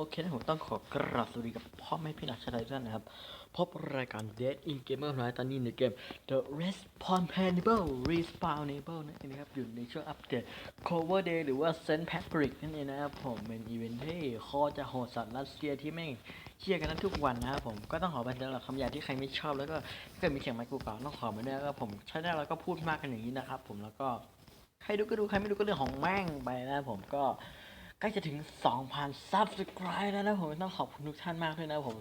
โอเคนะผมต้องขอกราบสวัสดีกับพ่อแม่พี่น้องชาวไทยท่านนะครับ พบรายการ Dead in Gamer น้อยตอนนี้ในเกม The Respawnable Respawnable นั่นเองนะครับ อยู่ในช่วงอัปเดต Cover Day หรือว่า Saint Patrick นั่นเองนะครับผมเป็นอีเวนต์ที่คอจะโหดสัตว์รัสเซียที่แม่งเชียร์กันทั้งทุกวันนะครับผมก็ต้องขอบันเทิงหลักคำหยาบที่ใครไม่ชอบแล้วก็ถ้าเกิดมีเสียงไมค์กูเก่าต้องขอมาด้วยแล้วก็ผมใช้ได้แล้วก็พูดมากกันอย่างนี้นะครับผมแล้วก็ใครดูก็ดูใครไม่ดูก็เรื่องของแม่งไปนะครับผมก็ ใกล้จะถึง 2,000 subscribe แล้วนะผมต้องขอบคุณทุกท่านมากเลยนะผม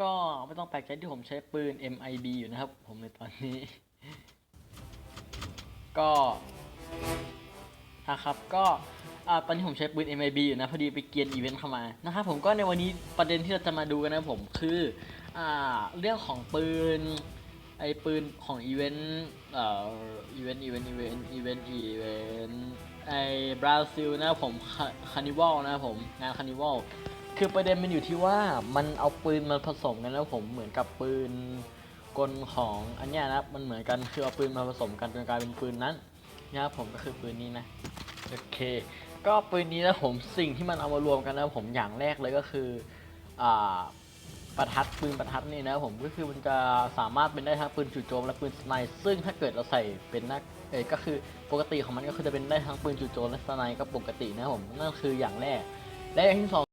ก็ไม่ต้องแปลกใจที่ผมใช้ปืน MIB อยู่นะครับ ผมในตอนนี้ ก็นะครับก็ตอนนี้ผมใช้ปืน MIB อยู่นะ พอดีไปเกียนอีเวนต์เข้ามานะครับผมก็ในวันนี้ประเด็นที่เราจะมาดูกันนะผมคืออเรื่องของปืนไอปืนของอีเวนต์อ่ออีเวนต์อีเวนต์อีเวนต์อีเวนต์อีเวนต์ ไอบราซิลนะผมคานิวัลนะผมงานคานิวัลคือประเด็นมันอยู่ที่ว่ามันเอาปืนมาผสมกันแล้วผมเหมือนกับปืนกลของอันเนี้ยนะครับมันเหมือนกันคือเอาปืนมาผสมกันจนกลายเป็นปืนนั้นนะครับผมก็คือปืนนี้นะโอเค ก็ปืนนี้นะผมสิ่งที่มันเอามารวมกันนะผมอย่างแรกเลยก็คืออ่าประทัดปืนประทัดนี่นะผมก็คือมันจะสามารถเป็นได้ทั้งปืนจู่โจมและปืนสไนป์ซึ่งถ้าเกิดเราใส่เป็นหน้า เอก็คือปกติของมันก็คือจะเป็นได้ทั้งปืนจู่โจมและสไนก็ปกตินะผมนั่นคืออย่างแรก และอย่างที่สอง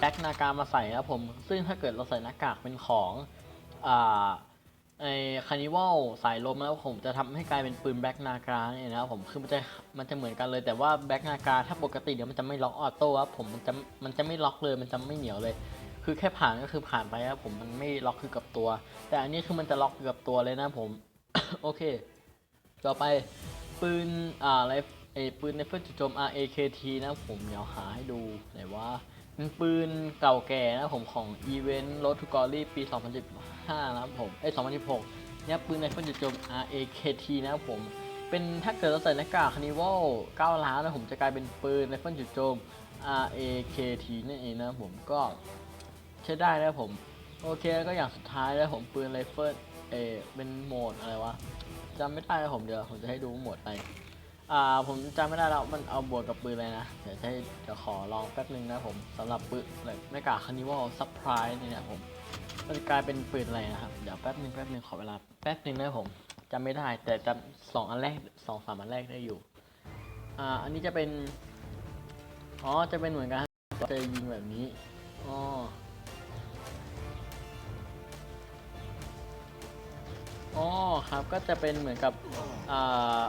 แบ็กนาการมาใส่นะผม ซึ่งถ้าเกิดเราใส่หน้ากากเป็นของอ่าไอคานิวัลสายลมแล้วผมจะทำให้กลายเป็นปืนแบ็กนาการเนี่ยนะครับผมคือมันจะมันจะเหมือนกันเลยแต่ว่าแบ็กนาการถ้าปกติเดี๋ยวมันจะไม่ล็อกออโต้ครับผมมันจะมันจะไม่ล็อกเลยมันจะไม่เหนียวเลย คือแค่ผ่านก็คือผ่านไปครับผมมันไม่ล็อกคือกับตัว แต่อันนี้คือมันจะล็อกคือกับตัวเลยนะผม โอเค ต่อไปปืนอ่าอะไรเอปืนในเฟิร์จุดโจม RAKT นะผมเดี๋ยวหาให้ดูไหนว่าเป็นปืนเก่าแก่นะผมของอีเวนต์ Road to Glory ปี 2015 นะผมเอ้ย2016 เนี่ยปืนในเฟิร์จุดโจม RAKT นะผมเป็นถ้าเกิดเราใส่หน้ากากคานิวัล9ล้านนะผมจะกลายเป็นปืนในเฟิร์จุดโจม RAKT นั่นเองนะผมก็ใช้ได้นะผม โอเคแล้วก็อย่างสุดท้ายแล้วผมปืนไรเฟิลเอเป็นโหมดอะไรวะ จำไม่ได้ผมเดี๋ยวผมจะให้ดูหมดไปอ่าผมจำไม่ได้แล้วมันเอาบวกกับปืนอะไรนะเดี๋ยวจะให้เดี๋ยวขอลองแป๊บนึงนะผมสำหรับปืนแบบหน้ากากคานิวัลซับไพรส์นี่นะผมมันจะกลายเป็นปืนอะไรนะครับเดี๋ยวแป๊บนึงแป๊บนึงขอเวลาแป๊บนึงนะผมจำไม่ได้แต่จำสองอันแรกสองสามอันแรกได้อยู่อ่าอันนี้จะเป็นอ๋อจะเป็นเหมือนกันจะยิงแบบนี้อ๋อ อ๋อครับก็จะเป็นเหมือนกับอ่า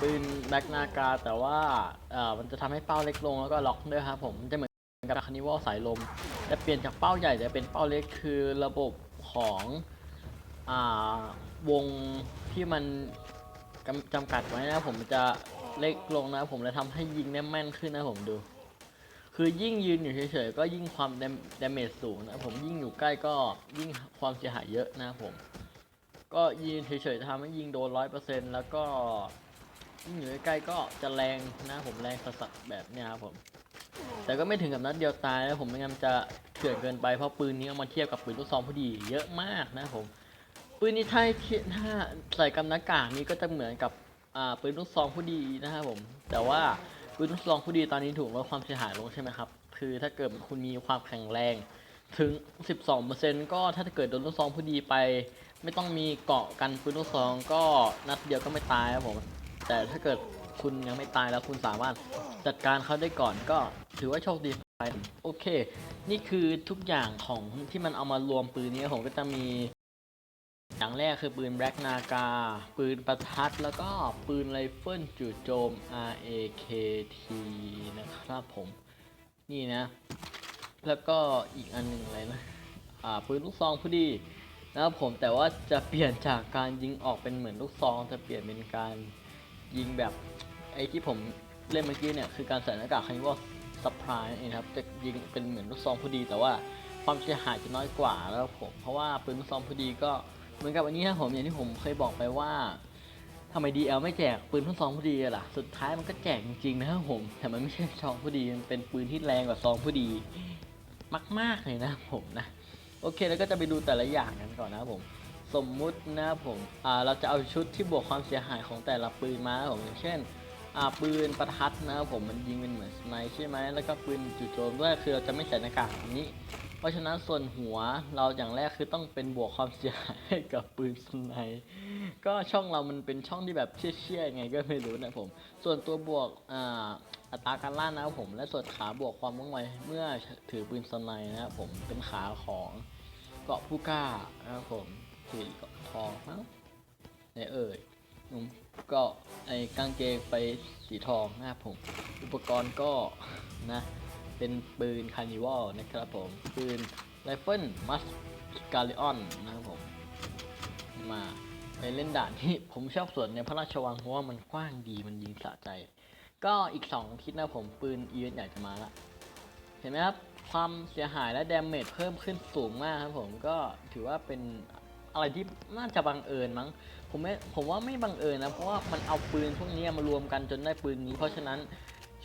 ปืนแบ็กนากาแต่ว่าอ่ามันจะทำให้เป้าเล็กลงแล้วก็ล็อกด้วยครับผมมันจะเหมือนกับคานิวัลสายลมแต่เปลี่ยนจากเป้าใหญ่จะเป็นเป้าเล็กคือระบบของอ่าวงที่มันกำจำกัดไว้นะผมจะเล็กลงนะผมเลยทำให้ยิงได้แม่นขึ้นนะผมดู คือยิ่งยืนอยู่เฉยๆก็ยิ่งความดาเมจสูงนะผมยิ่งอยู่ใกล้ก็ยิ่งความเสียหายเยอะนะผม ก็ยืนเฉยๆจะทำให้ยิงโดนร้อยเปอร์เซ็นต์แล้วก็ยิงอยู่ใกล้ๆก็จะแรงนะผมแรงสัสๆแบบเนี้ยครับผม แต่ก็ไม่ถึงกับนัดเดียวตายนะผมไม่งั้นจะเถื่อนเกินไปเพราะปืนนี้เอามาเทียบกับปืนลูกซองพอดีเยอะมากนะผมปืนนี้ถ้าเทียบถ้าใส่กับหน้ากากนี้ก็จะเหมือนกับปืนลูกซองผู้ดีนะครับผม แต่ว่าปืนลูกซองผู้ดีตอนนี้ถูกลดความเสียหายลงใช่ไหมครับ คือถ้าเกิดคุณมีความแข็งแรงถึง 12%ก็ถ้าเกิดโดนลูกซองผู้ดีไป ไม่ต้องมีเกาะกันปืนลูกซองก็นัดเดียวก็ไม่ตายครับผม แต่ถ้าเกิดคุณยังไม่ตายแล้วคุณสามารถจัดการเขาได้ก่อนก็ถือว่าโชคดีไปโอเค นี่คือทุกอย่างของที่มันเอามารวมปืนนี้ผมก็จะมีอย่างแรกคือปืนแบล็กนากา ปืนประทัด แล้วก็ปืนไรเฟิลจู่โจม RAKT นะครับผม นี่นะ แล้วก็อีกอันหนึ่งอะไรนะ อ่า ปืนลูกซองพอดี นะครับผมแต่ว่าจะเปลี่ยนจากการยิงออกเป็นเหมือนลูกซองจะเปลี่ยนเป็นการยิงแบบไอ้ที่ผมเล่นเมื่อกี้เนี่ยคือการใส่หน้ากากคันว่าซับพรส์เองครับจะยิงเป็นเหมือนลูกซองพอดี แต่ว่าความเสียหายจะน้อยกว่าแล้วผมเพราะว่าปืนลูกซองพอดีก็เหมือนกับอันนี้นะผมอย่างที่ผมเคยบอกไปว่าทำไม DL ไม่แจกปืนลูกซองพอดีล่ะสุดท้ายมันก็แจกจริงๆนะครับผมแต่มันไม่ใช่ซองพอดีมันเป็นปืนที่แรงกว่าซองพอดี มากๆเลยนะผมนะ โอเคแล้วก็จะไปดูแต่ละอย่างกันก่อนนะครับผมสมมุตินะครับผมอ่าเราจะเอาชุดที่บวกความเสียหายของแต่ละปืนมาครับผมอย่างเช่นอ่าปืนประทัดนะครับผมมันยิงเป็นเหมือนสไนป์ใช่ไหมแล้วก็ปืนจู่โจมด้วยคือเราจะไม่ใส่หน้ากากแบบนี้ เพราะฉะนั้นส่วนหัวเราอย่างแรกคือต้องเป็นบวกความเสียหายให้กับปืนสไนป์ก็ช่องเรามันเป็นช่องที่แบบเชี่ยๆไงก็ไม่รู้นะผม ส่วนตัวบวกอ่าอัตราการล่านะครับผม และส่วนขาบวกความว่องไวเมื่อถือปืนสไนป์นะครับผมเป็นขาของ เกาะผู้กล้านะครับผมสีเกาะทองมั้งไหนเอ่ยอืมก็ไอ้กางเกงไปสีทองนะครับผม อุปกรณ์ก็นะเป็นปืนคาร์นิวัลนะครับผม ปืนไรเฟิลมัสกาลิออนนะครับผม มาไปเล่นด่านที่ผมชอบส่วนในพระราชวังเพราะว่ามันกว้างดีมันยิงสะใจ ก็อีก2อาทิตย์นะผมปืนอีเวนต์อยากจะมาละ เห็นไหมครับ ความเสียหายและดาเมจเพิ่มขึ้นสูงมากครับผมก็ถือว่าเป็นอะไรที่น่าจะบังเอิญมั้งผมไม่ผมว่าไม่บังเอิญนะเพราะว่ามันเอาปืนพวกนี้มารวมกันจนได้ปืนนี้ เพราะฉะนั้น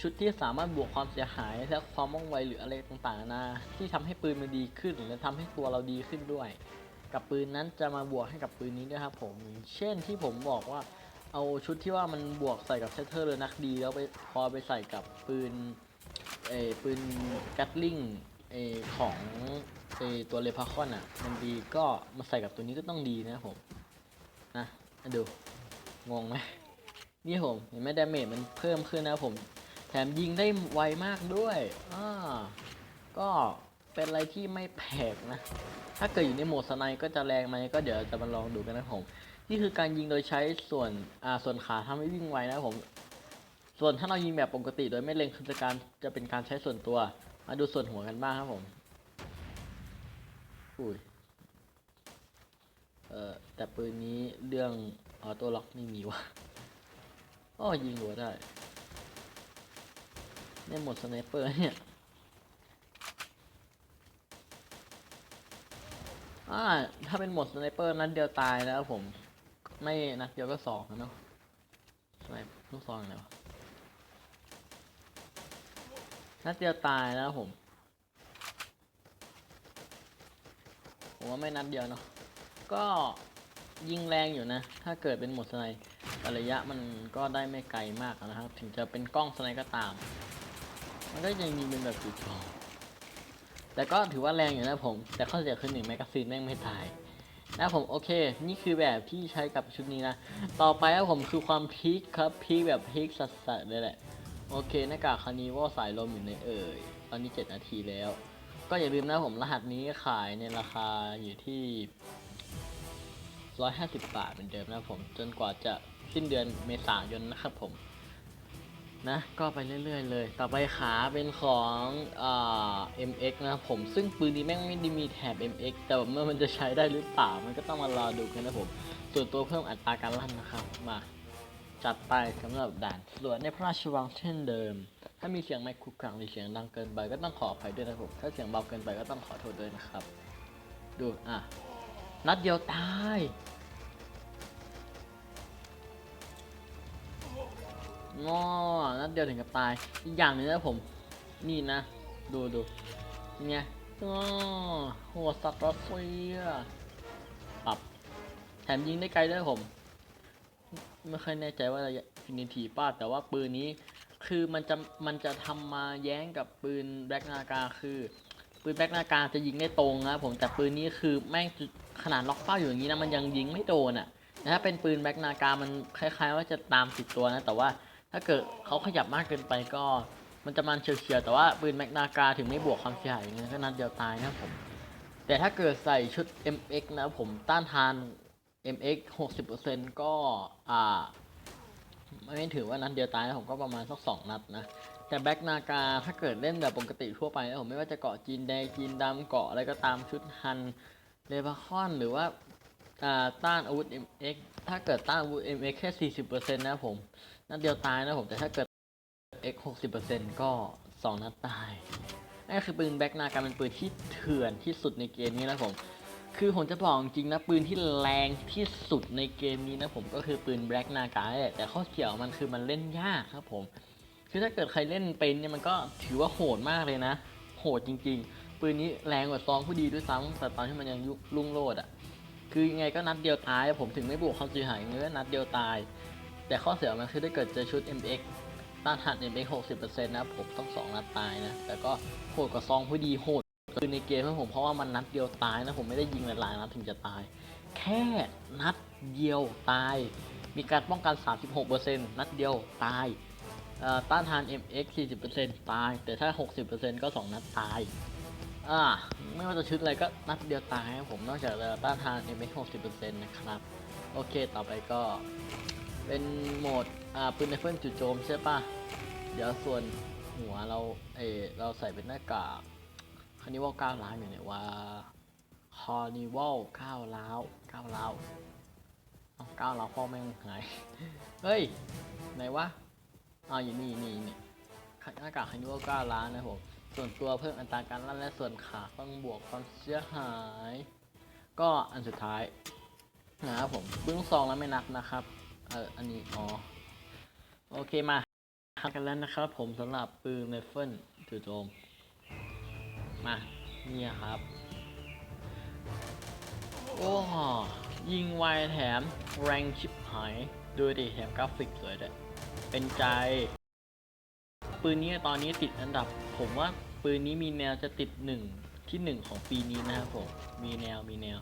ชุดที่สามารถบวกความเสียหายและความว่องไวหรืออะไรต่างๆนานาที่ทำให้ปืนมันดีขึ้นและทำให้ตัวเราดีขึ้นด้วย กับปืนนั้นจะมาบวกให้กับปืนนี้ด้วยครับผมเช่นที่ผมบอกว่าเอาชุดที่ว่ามันบวกใส่กับเซตเตอร์เลยนักดีแล้วไปพอไปใส่กับปืน เออปืนแกตลิงเออของเออตัวเลพาคอนอะ มันดีก็มาใส่กับตัวนี้ก็ต้องดีนะผมนะมาดูงงไหมนี่ผมเห็นไหมดาเมจมันเพิ่มขึ้นนะผม แถมยิงได้ไวมากด้วยอ่าก็เป็นอะไรที่ไม่แปลกนะ ถ้าเกิดอยู่ในโหมดสไนก็จะแรงไหมก็เดี๋ยวจะมาลองดูกันนะผม นี่คือการยิงโดยใช้ส่วนอ่าส่วนขาทำให้วิ่งไวนะผม ส่วนถ้าเรายิงแบบปกติโดยไม่เล็งคือจะการจะเป็นการใช้ส่วนตัว มาดูส่วนหัวกันบ้างครับผมอุ้ยเออแต่ปืนนี้เรื่องออโต้ล็อกไม่มีวะอ้อยิงหัวได้เนี่ยหมดสไนเปอร์เนี่ยอ่าถ้าเป็นหมดสไนเปอร์นัดเดียวตายแล้วผม ไม่นัดเดียวก็สองแล้วเนาะสไนลูกซองอะไรวะ นัดเดียวตายแล้วผม ผมว่าไม่นัดเดียวเนาะ ก็ยิงแรงอยู่นะ ถ้าเกิดเป็นหมดสไนด์แต่ระยะมันก็ได้ไม่ไกลมากนะครับ ถึงจะเป็นกล้องสไนด์ก็ตาม มันก็ยังยิงเป็นแบบจุดจอแต่ก็ถือว่าแรงอยู่นะผม แต่ข้อเสียคือหนึ่งแมกกาซีนแม่งไม่ตายนะผมโอเค นี่คือแบบที่ใช้กับชุดนี้นะ ต่อไปครับผมคือความพีคครับพีคแบบพีคสัสๆเลยแหละ โอเคหน้ากากคานิว่าสายลมอยู่ในเอ่ย ตอนนี้ 7 นาทีแล้ว ก็อย่าลืมนะผมรหัสนี้ขายในราคาอยู่ที่ 150 บาทเหมือนเดิมนะผม จนกว่าจะสิ้นเดือนเมษายนนะครับผม นะ ก็ไปเรื่อยๆเลย ต่อไปขาเป็นของอ่า MX นะผม ซึ่งปืนนี้แม่งไม่ได้มีแถบ MX แต่ว่าเมื่อมันจะใช้ได้หรือเปล่า มันก็ต้องมารอดูกันนะผม ส่วนตัวเพิ่มอัตราการลั่นนะครับ มา จัดไปสำหรับด่านสวนในพระราชวังเช่นเดิม ถ้ามีเสียงไมค์คุกคังหรือเสียงดังเกินไปก็ต้องขออภัยด้วยนะผมถ้าเสียงเบาเกินไปก็ต้องขอโทษด้วยนะครับ ดูอะนัดเดียวตายงอนัดเดียวถึงกับตายอีกอย่างหนึงนะผม นี่นะ ดูดูเนี่ยงอโหสัตว์รัสเซียปรับแถมยิงได้ไกลด้วยผม ไม่ค่อยแน่ใจว่าระยะฟินิทีป้าแต่ว่าปืนนี้ คือมันจะมันจะทำมาแย้งกับปืนแบล็กนากาคือ ปืนแบล็กนากาจะยิงได้ตรงนะผมแต่ปืนนี้คือแม่งขนาดล็อกเป้าอยู่อย่างนี้นะมันยังยิงไม่โดนอะแต่ถ้าเป็นปืนแบล็กนากามันคล้ายๆ ว่าจะตามติดตัวนะ แต่ว่าถ้าเกิดเขาขยับมากเกินไปก็มันจะมันเฉียวๆแต่ว่าปืนแบล็กนากาถึงไม่บวกความเสียหายอย่างนี้ก็นัดเดียวตายนะผมแต่ถ้าเกิดใส่ชุด MX นะผมต้านทาน MX 60%ก็อ่าไม่ถือว่านัดเดียวตายนะผมก็ประมาณสักสองนัดนะ แต่แบ็กนากาถ้าเกิดเล่นแบบปกติทั่วไปนะผมไม่ว่าจะเกาะจีนแดงจีนดำเกาะอะไรก็ตามชุดฮันเลบาคอนหรือว่าต้านอาวุธ MX ถ้าเกิดต้านอาวุธ MX แค่ 40%นะผม นัดเดียวตายนะผม แต่ถ้าเกิด X 60%ก็ 2 นัดตายนั่นคือปืนแบ็กนาการเป็นปืนที่เถื่อนที่สุดในเกมนี้นะผม คือผมจะบอกจริงนะ ปืนที่แรงที่สุดในเกมนี้นะผมก็คือปืนแบล็กนากาแหละแต่ข้อเสียของมันคือมันเล่นยากครับผม คือถ้าเกิดใครเล่นเป็นเนี่ยมันก็ถือว่าโหดมากเลยนะ โหดจริง ๆ ปืนนี้แรงกว่าซองผู้ดีด้วยซ้ำแต่ตอนที่มันยังยุรุ่งโรดอะ่ะคือยังไงก็นัดเดียวตาย ผมถึงไม่บวกความเสียหายเงี้ยนัดเดียวตาย แต่ข้อเสียของมันคือถ้าเกิดเจอชุด MX ต้านทานเอ็มเอ็กหกสิบเปอร์เซ็นต์นะผมต้องสองนัดตายนะ แต่ก็โหดกว่าซองผู้ดีโหด คือในเกมนะผมเพราะว่ามันนัดเดียวตายนะผมไม่ได้ยิงหลายๆนัดถึงจะตาย แค่นัดเดียวตาย มีการป้องกัน 36%นัดเดียวตายต้านทาน MX 40%ตาย แต่ถ้า 60%ก็ 2 นัดตายอ่าไม่ว่าจะชุดอะไรก็นัดเดียวตายผมนอกจากจะต้านทาน MX 60%นะครับ โอเคต่อไปก็เป็นโหมดอ่าปืนไรเฟิลจู่โจมใช่ปะเดี๋ยวส่วนหัวเราเอเราใส่เป็นหน้ากาก คันนี้ว่าก้าวล้างอยู่เนี่ยว่าคอร์นิวัลก้าวล้าวก้าวล้าวเก้าวล้าวพ่อแม่งหาย เฮ้ย ไหนวะอ๋ออยู่นี่นี่นี่หน้ากากคาร์นิวัลก้าวล้าวนะผม ส่วนตัวเพิ่มอัตราการลั่นและส่วนขาต้องบวกความเสียหาย ก็อันสุดท้ายนะครับผมปืนลูกซองแล้วไม่นับนะครับเอออันนี้อ๋อโอเคมาทักกันแล้วนะครับผมสำหรับปืนไรเฟิลจู่โจม มาเนี่ยครับ โอ้ยิงไวแถม แรงชิบหาย ดูดิแถมกราฟิกสวยด้วยเป็นใจ ปืนนี้ตอนนี้ติดอันดับ ผมว่าปืนนี้มีแนวจะติดหนึ่งที่หนึ่งของปีนี้นะครับผม มีแนวมีแนว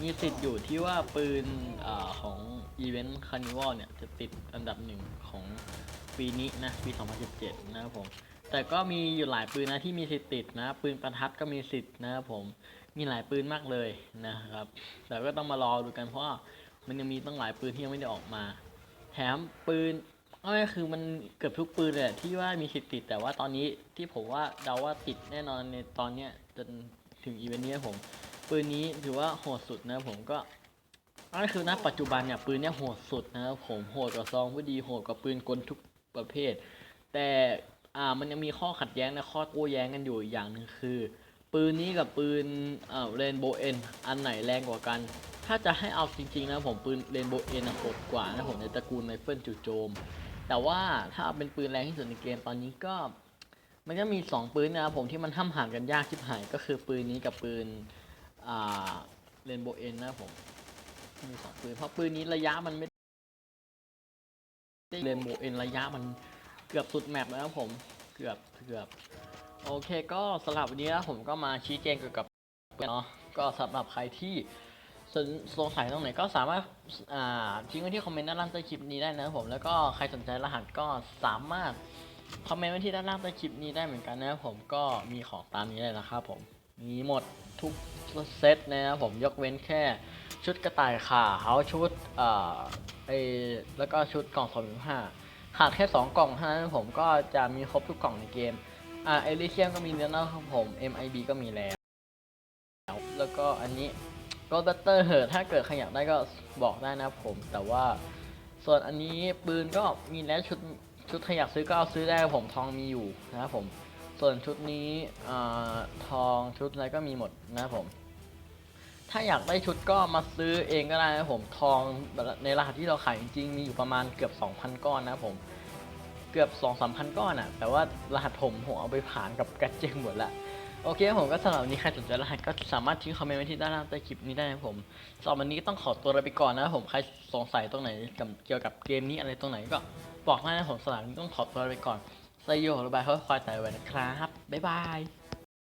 มีสิทธิ์อยู่ที่ว่าปืนอของอีเวนต์คานิวัลเนี่ย จะติดอันดับหนึ่งของปีนี้นะ ปี 2017 นะครับผม แต่ก็มีอยู่หลายปืนนะที่มีสิทธิ์ติดนะ ปืนประทัดก็มีสิทธิ์นะครับผมมีหลายปืนมากเลยนะครับ แต่ก็ต้องมารอดูกันเพราะมันยังมีตั้งหลายปืนที่ยังไม่ได้ออกมา แถมปืนก็คือมันเกือบทุกปืนเลยที่ว่ามีสิทธิ์ติด แต่ว่าตอนนี้ที่ผมว่าเดาว่าติดแน่นอนในตอนเนี้ยจนถึงอีเวนต์นี้ผม ปืนนี้ถือว่าโหดสุดนะผมก็ก็คือณปัจจุบันเนี่ยปืนเนี่ยโหดสุดนะครับผมโหดกว่าซองผู้ดีโหดกว่าปืนกลทุกประเภท แต่ อ่ามันยังมีข้อขัดแย้งและข้อโต้แย้งกันอยู่อย่างหนึ่งคือ ปืนนี้กับปืนเอ่อเรนโบเอ็นอันไหนแรงกว่ากัน ถ้าจะให้เอาจริงๆนะผมปืนเรนโบเอ็นโหดกว่านะผมในตระกูลไรเฟิลจู่โจม แต่ว่าถ้าเอาเป็นปืนแรงที่สุดในเกมตอนนี้ก็ มันก็มี 2 ปืนนะครับผมที่มันห้ามห่างกันยากชิบหายก็คือปืนนี้กับปืนอ่าเรนโบเอ็นนะผมมีสองปืนเพราะปืนนี้ระยะมันไม่ได้เรนโบเอ็นระยะมัน กือบสุดแมปแล้วครับผมเกือบเกือบโอเคก็สำหรับวันนี้นะผมก็มาชี้แจงเกี่ยวกับเนาะก็สำหรับใครที่สนสงสัยตรงไหนก็สามารถอ่าทิ้งไว้ที่คอมเมนต์ด้านล่างใต้คลิปนี้ได้นะครับผมแล้วก็ใครสนใจรหัสก็สามารถคอมเมนต์ไว้ที่ด้านล่างใต้คลิปนี้ได้เหมือนกันนะครับผมก็มีของตามนี้เลยนะครับผมมีหมดทุกเซตนะครับผมยกเว้นแค่ชุดกระต่ายขาวชุดอ่าไอแล้วก็ชุดกล่องสองห้า ขาดแค่สองกล่องเท่านั้นผมก็จะมีครบทุกกล่องในเกม อ่าเอลิเซียมก็มีแล้วนะครับผม MIB ก็มีแล้ว แล้วก็อันนี้โรบัตเตอร์เหอะถ้าเกิดใครอยากได้ก็บอกได้นะครับผม แต่ว่าส่วนอันนี้ปืนก็มีแล้วชุดชุดใครอยากซื้อก็เอาซื้อได้ผมทองมีอยู่นะครับผม ส่วนชุดนี้อ่าทองชุดอะไรก็มีหมดนะครับผม ถ้าอยากได้ชุดก็มาซื้อเองก็ได้นะผมทองในรหัสที่เราขายจริงๆมีอยู่ประมาณเกือบ 2,000 ก้อนนะผมเกือบ 2 3 0 0 0 ก้อนอะ่ะ แต่ว่ารหัสผมผมเอาไปผ่านกับกัจเจงหมดละโอเคผมก็สำหรับนี้ใครสนใจรหัสก็สามารถทิ้งคอมเมนต์ไว้ที่ด้านล่างใต้คลิปนี้ได้นะผมสำหรับวันนี้ต้องขอตัวลาไปก่อนนะผมใครสงสัยตรงไหนเกี่ยวกับเกมนี้อะไรตรงไหนก็บอกได้นะผมสำหรับนี้ต้องขอตัวลาไปก่อนไซโยหรือบายเขาคอยแต่ไว้นะครับบ๊ายบาย